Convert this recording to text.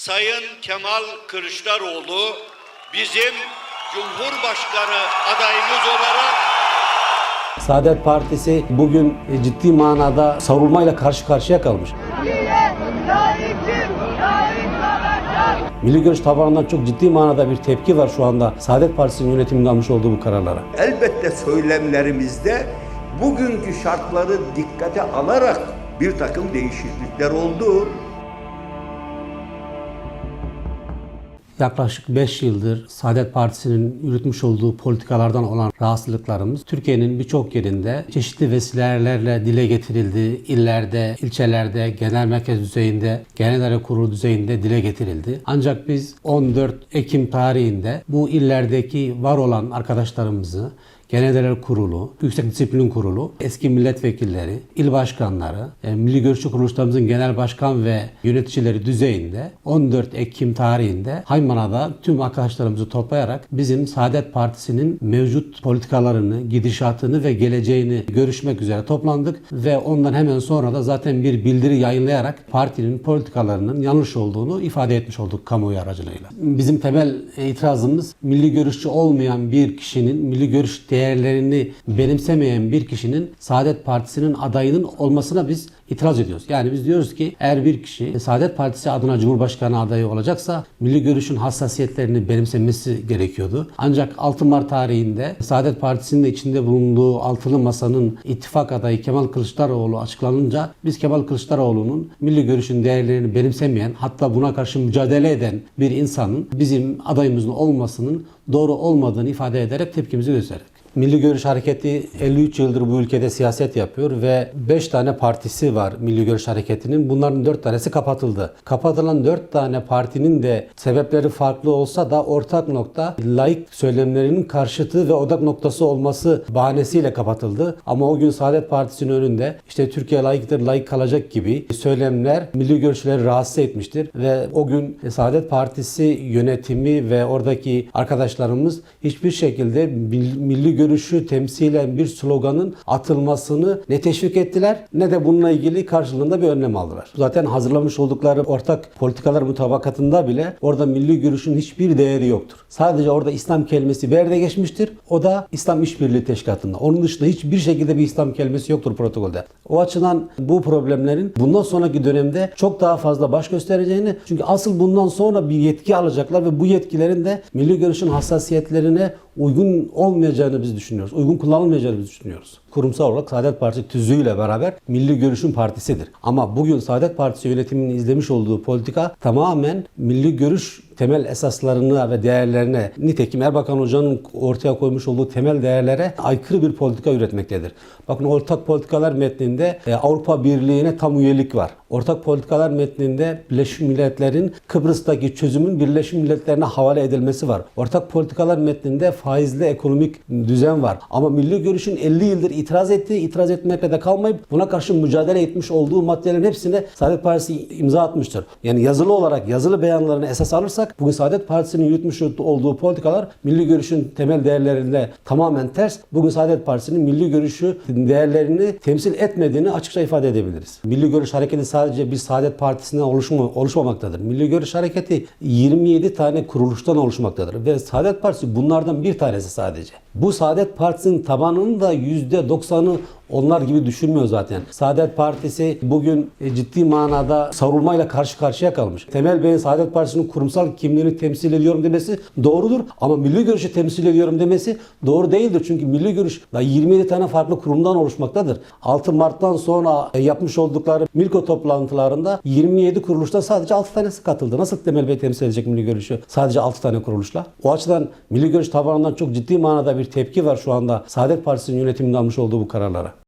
Sayın Kemal Kılıçdaroğlu bizim Cumhurbaşkanı adayımız olarak Saadet Partisi bugün ciddi manada savunmayla karşı karşıya kalmış. Milli görüş tabanından çok ciddi manada bir tepki var şu anda Saadet Partisi'nin yönetiminde almış olduğu bu kararlara. Elbette söylemlerimizde bugünkü şartları dikkate alarak bir takım değişiklikler oldu. Yaklaşık 5 yıldır Saadet Partisi'nin yürütmüş olduğu politikalardan olan rahatsızlıklarımız Türkiye'nin birçok yerinde çeşitli vesilelerle dile getirildi. İllerde, ilçelerde, genel merkez düzeyinde, genel kurulu düzeyinde dile getirildi. Ancak biz 14 Ekim tarihinde bu illerdeki var olan arkadaşlarımızı Genel Kurulu, Yüksek Disiplin Kurulu, eski milletvekilleri, il başkanları, e, Milli Görüşçü Kuruluşlarımızın genel başkan ve yöneticileri düzeyinde 14 Ekim tarihinde Haymana'da tüm arkadaşlarımızı toplayarak bizim Saadet Partisi'nin mevcut politikalarını, gidişatını ve geleceğini görüşmek üzere toplandık ve ondan hemen sonra da zaten bir bildiri yayınlayarak partinin politikalarının yanlış olduğunu ifade etmiş olduk kamuoyu aracılığıyla. Bizim temel itirazımız milli görüşçü olmayan bir kişinin milli görüş değerlerini benimsemeyen bir kişinin Saadet Partisi'nin adayının olmasına biz itiraz ediyoruz. Yani biz diyoruz ki eğer bir kişi Saadet Partisi adına Cumhurbaşkanı adayı olacaksa milli görüşün hassasiyetlerini benimsemesi gerekiyordu. Ancak 6 Mart tarihinde Saadet Partisi'nin de içinde bulunduğu altılı masanın ittifak adayı Kemal Kılıçdaroğlu açıklanınca biz Kemal Kılıçdaroğlu'nun milli görüşün değerlerini benimsemeyen hatta buna karşı mücadele eden bir insanın bizim adayımızın olmasının doğru olmadığını ifade ederek tepkimizi gösterdik. Milli Görüş Hareketi 53 yıldır bu ülkede siyaset yapıyor ve 5 tane partisi var Milli Görüş Hareketi'nin. Bunların 4 tanesi kapatıldı. Kapatılan 4 tane partinin de sebepleri farklı olsa da ortak nokta laik söylemlerinin karşıtı ve odak noktası olması bahanesiyle kapatıldı. Ama o gün Saadet Partisi'nin önünde işte Türkiye layıktır, layık kalacak gibi söylemler milli görüşleri rahatsız etmiştir ve o gün Saadet Partisi yönetimi ve oradaki arkadaşlarımız hiçbir şekilde mil- milli görüşü temsilen bir sloganın atılmasını ne teşvik ettiler ne de bununla ilgili karşılığında bir önlem aldılar. Zaten hazırlamış oldukları ortak politikalar mutabakatında bile orada milli görüşün hiçbir değeri yoktur. Sadece orada İslam kelimesi berde geçmiştir. O da İslam İşbirliği Teşkilatı'nda. Onun dışında hiçbir şekilde bir İslam kelimesi yoktur protokolde. O açıdan bu problemlerin bundan sonraki dönemde çok daha fazla baş göstereceğini çünkü asıl bundan sonra bir yetki alacaklar ve bu yetkilerin de milli görüşün hassasiyetlerine uygun olmayacağını biz düşünüyoruz. Uygun kullanılmayacağını biz düşünüyoruz. Kurumsal olarak Saadet Partisi tüzüğüyle beraber Milli Görüş'ün partisidir. Ama bugün Saadet Partisi yönetiminin izlemiş olduğu politika tamamen milli görüş temel esaslarına ve değerlerine nitekim Erbakan Hoca'nın ortaya koymuş olduğu temel değerlere aykırı bir politika üretmektedir. Bakın ortak politikalar metninde e, Avrupa Birliği'ne tam üyelik var. Ortak politikalar metninde Birleşmiş Milletler'in Kıbrıs'taki çözümün Birleşmiş Milletler'e havale edilmesi var. Ortak politikalar metninde faizli ekonomik düzen var. Ama milli görüşün 50 yıldır itiraz ettiği, itiraz etmekle de kalmayıp buna karşı mücadele etmiş olduğu maddelerin hepsine Saadet Partisi imza atmıştır. Yani yazılı olarak yazılı beyanlarını esas alırsak bugün Saadet Partisi'nin yürütmüş olduğu politikalar milli görüşün temel değerlerinde tamamen ters. Bugün Saadet Partisi'nin milli görüşü değerlerini temsil etmediğini açıkça ifade edebiliriz. Milli Görüş Hareketi sadece bir Saadet Partisi'nden oluşma, oluşmamaktadır. Milli Görüş Hareketi 27 tane kuruluştan oluşmaktadır ve Saadet Partisi bunlardan bir tanesi sadece. Bu Saadet Partisi'nin tabanının da %90'ı onlar gibi düşünmüyor zaten. Saadet Partisi bugün e, ciddi manada savrulmayla karşı karşıya kalmış. Temel Bey'in Saadet Partisi'nin kurumsal kimliğini temsil ediyorum demesi doğrudur ama milli görüşü temsil ediyorum demesi doğru değildir. Çünkü milli görüş da 27 tane farklı kurumdan oluşmaktadır. 6 Mart'tan sonra e, yapmış oldukları Milko toplantılarında 27 kuruluşta sadece 6 tanesi katıldı. Nasıl Temel Bey temsil edecek milli görüşü? Sadece 6 tane kuruluşla. O açıdan milli görüş tabanından çok ciddi manada bir tepki var şu anda Saadet Partisi'nin yönetiminde almış olduğu bu kararlara.